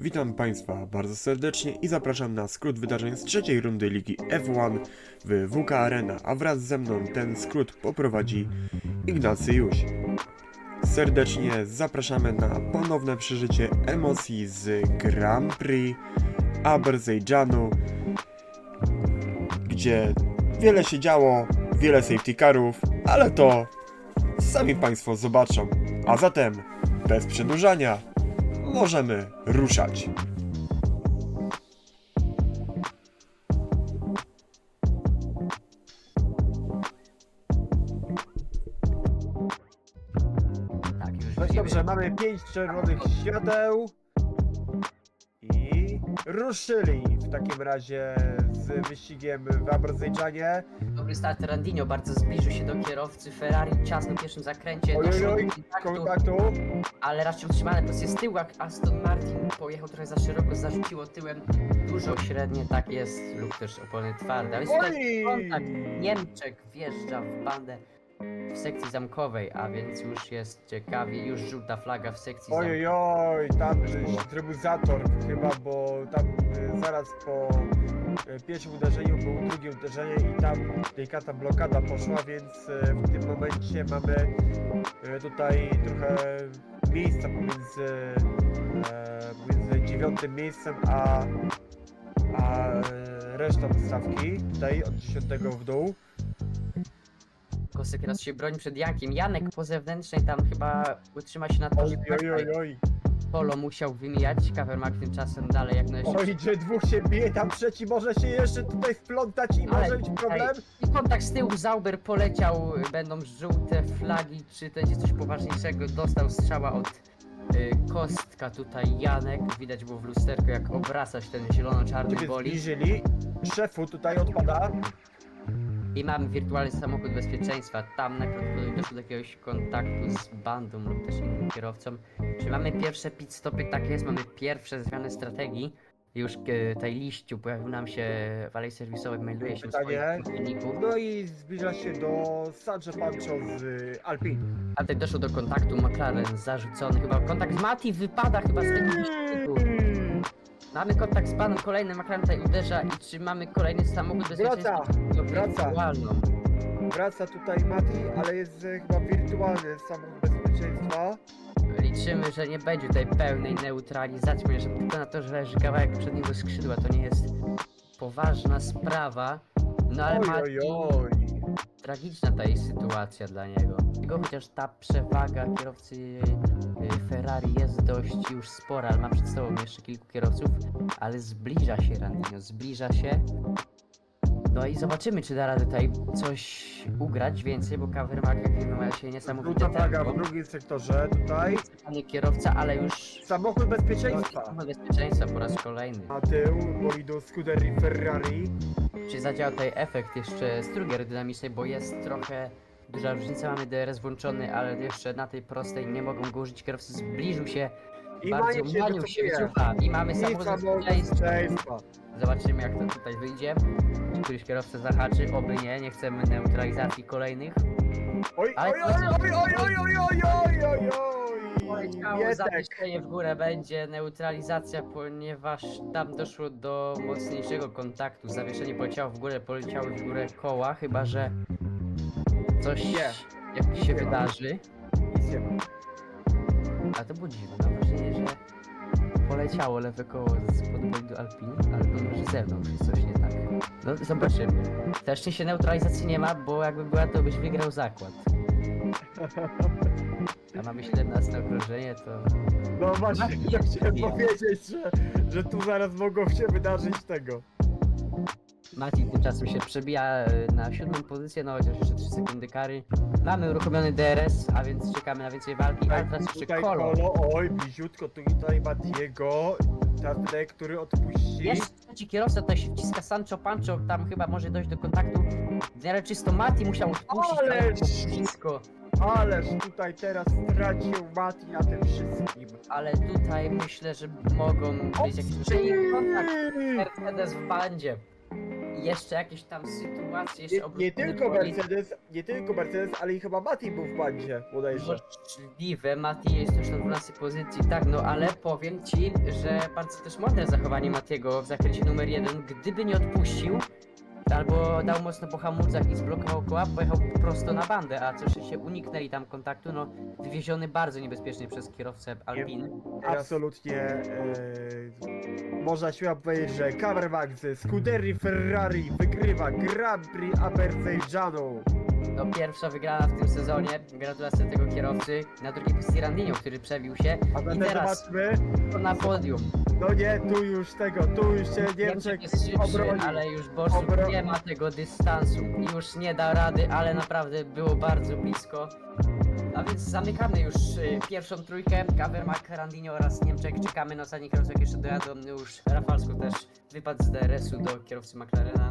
Witam Państwa bardzo serdecznie i zapraszam na skrót wydarzeń z trzeciej rundy ligi F1 w WK Arena, a wraz ze mną ten skrót poprowadzi Ignacy Juś. Serdecznie zapraszamy na ponowne przeżycie emocji z Grand Prix Azerbejdżanu, gdzie wiele się działo, wiele safety carów, ale to sami Państwo zobaczą. A zatem, bez przedłużania, możemy ruszać. Tak, No dobrze, mamy pięć czerwonych świateł i ruszyli w takim razie z wyścigiem w Azerbejdżanie. Dobry start. Randinho bardzo zbliżył się do kierowcy. Ferrari, czas na pierwszym zakręcie, doszło do kontaktu, Kontaktu. ale raczej utrzymane z tyłu, jak Aston Martin pojechał trochę za szeroko, zarzuciło tyłem. Dużo średnie, tak jest, lub też opony twarde, ale jest tutaj Oj! kontakt, Niemczech wjeżdża w bandę w sekcji zamkowej, a więc już jest ciekawie, już żółta flaga w sekcji zamkowej. oj, oj, tam y, trybuzator chyba, bo tam y, zaraz po y, pierwszym uderzeniu było drugie uderzenie i tam delikatna blokada poszła, więc y, w tym momencie mamy y, tutaj trochę miejsca pomiędzy, e, pomiędzy dziewiątym miejscem a, a e, resztą stawki, tutaj od dziesiątego w dół. Kosek raz się broni przed Jankiem, Janek po zewnętrznej tam chyba utrzyma się na Oj, torze, oj, oj, oj. Polo musiał wymijać, Kawermak tymczasem dalej jak najszybciej. Oj, że dwóch się bije, tam trzeci może się jeszcze tutaj wplątać i Ale może być problem. I kontakt z tyłu, Zauber poleciał, będą żółte flagi, czy to będzie coś poważniejszego, dostał strzała od y, Kostka tutaj Janek, widać było w lusterku jak obraca się ten zielono-czarny Ciebie boli zbliżyli. Szefu tutaj odpada. I mamy wirtualny samochód bezpieczeństwa, tam najprawdopodobniej doszło do jakiegoś kontaktu z bandą lub też innym kierowcą. Czy mamy pierwsze pit stopy? Tak jest, mamy pierwsze zmiany strategii. Już e, tutaj liściu pojawił nam się w alei serwisowej, melduje się Pytanie. wyniku. No i zbliża się do Sancho Pancho z y, Alpin. A tutaj doszło do kontaktu McLaren zarzucony chyba. Kontakt z Mati wypada chyba z tego wyścigu. Mamy kontakt z panem, kolejny McLaren tutaj uderza i czy mamy kolejny samochód bezpieczeństwa? Wraca, wraca. wirtualną. Wraca tutaj Mati, ale jest y, chyba wirtualny samochód bezpieczeństwa. Liczymy, że nie będzie tutaj pełnej neutralizacji, ponieważ tylko na to, że leży kawałek przedniego skrzydła, to nie jest poważna sprawa. No ale Oj, Mati, oj, oj. Tragiczna ta jest sytuacja dla niego. Chociaż ta przewaga kierowcy y, Ferrari jest dość już spora, ale ma przed sobą jeszcze kilku kierowców, ale zbliża się Randinho, zbliża się. No i zobaczymy, czy da radę tutaj coś ugrać więcej, bo Kawermak ma się niesamowite flaga tempo. w drugim sektorze tutaj. Panie kierowca, ale już Samochód bezpieczeństwa. bezpieczeństwa po raz kolejny. Na tył bolidu Scuderii Ferrari. Czy zadziała tutaj efekt jeszcze strugi aerodynamicznej, bo jest trochę duża różnica. Mamy DRS włączony, ale jeszcze na tej prostej nie mogą go użyć. Kierowca zbliżył się, I bardzo Maniek się się wycofuje. wycofa i mamy samochód bezpieczeństwa. Zobaczymy jak to tutaj wyjdzie. Czy któryś kierowca zahaczy, oby nie, nie chcemy neutralizacji kolejnych. Oj, Ale oj, oj, oj, oj, oj, oj, oj, oj, oj, oj. Poleciało Mietek. zawieszenie w górę, będzie neutralizacja, ponieważ tam doszło do mocniejszego kontaktu. Zawieszenie poleciało w górę, poleciały w górę koła, chyba że coś Nie. jak się wydarzy. Nic nie ma. A to było dziwne, mam wrażenie, że poleciało lewe koło z podbojdu Alpin, ale to może z zewnątrz jest coś nie tak. No zobaczymy. Też się neutralizacji nie ma, bo jakby była to byś wygrał zakład. A mamy 17 okrążenie, to No właśnie, ja jest chciałem pijany. powiedzieć, że, że tu zaraz mogą się wydarzyć tego. Mati tymczasem się przebija e, na siódmą pozycję, no chociaż jeszcze 3 sekundy kary. Mamy uruchomiony DRS, a więc czekamy na więcej walki, ale teraz jeszcze tutaj kolo. kolo, oj, bliziutko, tutaj Matiego, wydaje, który odpuści. Jest trzeci kierowca, tutaj się wciska Sancho Pancho, tam chyba może dojść do kontaktu. Miarę czysto Mati musiał odpuścić, ale Ależ! wszystko. Ależ tutaj teraz stracił Mati na tym wszystkim. Ale tutaj myślę, że mogą być jakieś czyli kontakt! Mercedes w bandzie. jeszcze jakieś tam sytuacje, jeszcze Nie, nie obrócone tylko roli. Mercedes, nie tylko Mercedes, ale i chyba Mati był w bandzie, bodajże. Możliwe, Mati jest już na 12 pozycji, tak, no ale powiem ci, że bardzo też mądre zachowanie Matiego w zakręcie numer jeden, gdyby nie odpuścił, albo dał mocno po hamulcach i zblokował koła, pojechał prosto na bandę, a co się uniknęli tam kontaktu, no wywieziony bardzo niebezpiecznie przez kierowcę Alpiny. Absolutnie e, można śmiało powiedzieć, że Kamermak ze Ferrari wygrywa Grand Prix Azerbajdzanu. No pierwsza wygrana w tym sezonie, gratulacje tego kierowcy, na drugiej pozycji Randinho, który przebił się A i teraz zobaczmy, na podium. no nie, tu już tego, tu już się Niemczech Niemczech jest szybszy, obroni. ale już Borsuk Obro- nie ma tego dystansu już nie da rady, ale naprawdę było bardzo blisko. A więc zamykamy już y, pierwszą trójkę, Gavermak, Randinho oraz Niemczech. Czekamy na ostatni kierowców, jak jeszcze dojadą. Już Rafalsku też wypadł z DRS-u do kierowcy McLarena.